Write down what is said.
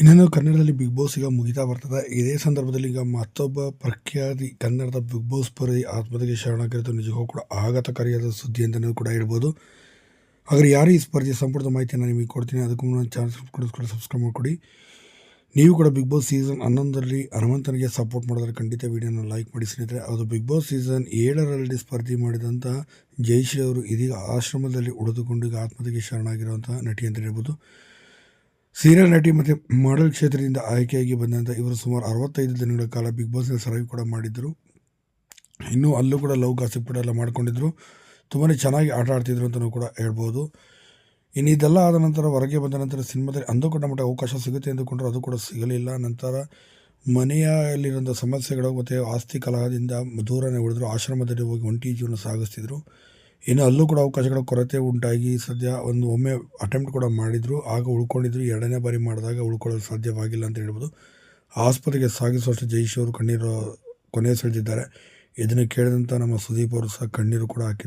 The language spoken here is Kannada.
ಇನ್ನೇನು ಕನ್ನಡದಲ್ಲಿ ಬಿಗ್ ಬಾಸ್ ಈಗ ಮುಗಿತಾ ಬರ್ತದೆ. ಇದೇ ಸಂದರ್ಭದಲ್ಲಿ ಈಗ ಮತ್ತೊಬ್ಬ ಪ್ರಖ್ಯಾತಿ ಕನ್ನಡದ ಬಿಗ್ ಬಾಸ್ ಪರಿ ಆತ್ಮಹತ್ಯೆಗೆ ಶರಣಾಗಿರೋದು ನಿಜಕ್ಕೂ ಕೂಡ ಆಘಾತಕಾರಿಯಾದ ಸುದ್ದಿ ಅಂತಲೂ ಕೂಡ ಹೇಳ್ಬೋದು. ಹಾಗಾದ್ರೆ ಯಾರು ಈ ಸ್ಪರ್ಧೆ ಸಂಪೂರ್ಣ ಮಾಹಿತಿಯನ್ನು ನಿಮಗೆ ಕೊಡ್ತೀನಿ? ಅದಕ್ಕೂ ಮುನ್ನ ಚಾನಲ್ ಕೂಡ ಸಬ್ಸ್ಕ್ರೈಬ್ ಮಾಡಿಕೊಡಿ. ನೀವು ಕೂಡ ಬಿಗ್ ಬಾಸ್ ಸೀಸನ್ ಹನ್ನೊಂದರಲ್ಲಿ ಹನುಮಂತನಿಗೆ ಸಪೋರ್ಟ್ ಮಾಡಿದ್ರೆ ಖಂಡಿತ ವಿಡಿಯೋನ ಲೈಕ್ ಮಾಡಿ ಸ್ನೇಹಿತರೆ. ಅದು ಬಿಗ್ ಬಾಸ್ ಸೀಸನ್ ಏಳರಲ್ಲಿ ಸ್ಪರ್ಧೆ ಮಾಡಿದಂಥ ಜಯಶ್ರೀ ಅವರು ಇದೀಗ ಆಶ್ರಮದಲ್ಲಿ ಉಳಿದುಕೊಂಡು ಈಗ ಆತ್ಮಹತ್ಯೆಗೆ ಶರಣಾಗಿರುವಂಥ ನಟಿ ಅಂತ ಹೇಳ್ಬೋದು. ಸೀರಿಯಲ್ ನಟಿ ಮತ್ತು ಮಾಡೆಲ್ ಕ್ಷೇತ್ರದಿಂದ ಆಯ್ಕೆಯಾಗಿ ಬಂದಂಥ ಇವರು ಸುಮಾರು ಅರವತ್ತೈದು ದಿನಗಳ ಕಾಲ ಬಿಗ್ ಬಾಸ್ನ ಸರ್ವೆ ಕೂಡ ಮಾಡಿದ್ದರು ಇನ್ನೂ ಅಲ್ಲೂ ಕೂಡ ಲವ್ ಗಾಸಿಪ್ ಕೂಡ ಎಲ್ಲ ಮಾಡ್ಕೊಂಡಿದ್ರು. ತುಂಬಾ ಚೆನ್ನಾಗಿ ಆಟ ಆಡ್ತಿದ್ರು ಅಂತಲೂ ಕೂಡ ಹೇಳ್ಬೋದು. ಇನ್ನು ಇದೆಲ್ಲ ಆದ ನಂತರ ಹೊರಗೆ ಬಂದ ನಂತರ ಸಿನಿಮಾದಲ್ಲಿ ಅಂದುಕೊಂಡ ಮಟ್ಟ ಅವಕಾಶ ಸಿಗುತ್ತೆ ಅಂದುಕೊಂಡ್ರೆ ಅದು ಕೂಡ ಸಿಗಲಿಲ್ಲ. ನಂತರ ಮನೆಯಲ್ಲಿರುವಂಥ ಸಮಸ್ಯೆಗಳು ಮತ್ತು ಆಸ್ತಿ ಕಲಹದಿಂದ ದೂರನೇ ಉಳಿದ್ರು. ಆಶ್ರಮದಲ್ಲಿ ಹೋಗಿ ಒಂಟಿ ಜೀವನ ಸಾಗಿಸ್ತಿದ್ರು. ಇನ್ನು ಅಲ್ಲೂ ಕೂಡ ಅವಕಾಶಗಳ ಕೊರತೆ ಉಂಟಾಗಿ ಸದ್ಯ ಒಂದು ಒಮ್ಮೆ ಅಟೆಂಪ್ಟ್ ಕೂಡ ಮಾಡಿದರು. ಆಗ ಉಳ್ಕೊಂಡಿದ್ರು. ಎರಡನೇ ಬಾರಿ ಮಾಡಿದಾಗ ಉಳ್ಕೊಳ್ಳಲು ಸಾಧ್ಯವಾಗಿಲ್ಲ ಅಂತ ಹೇಳ್ಬೋದು. ಆಸ್ಪತ್ರೆಗೆ ಸಾಗಿಸುವಷ್ಟು ಜೈಶ್ ಅವರು ಕಣ್ಣೀರು ಕೊನೆ ಸೆಳೆದಿದ್ದಾರೆ ಇದನ್ನು ಕೇಳಿದಂಥ ನಮ್ಮ ಸುದೀಪ್ ಅವರು ಸಹ ಕಣ್ಣೀರು ಕೂಡ ಹಾಕಿದ್ದಾರೆ.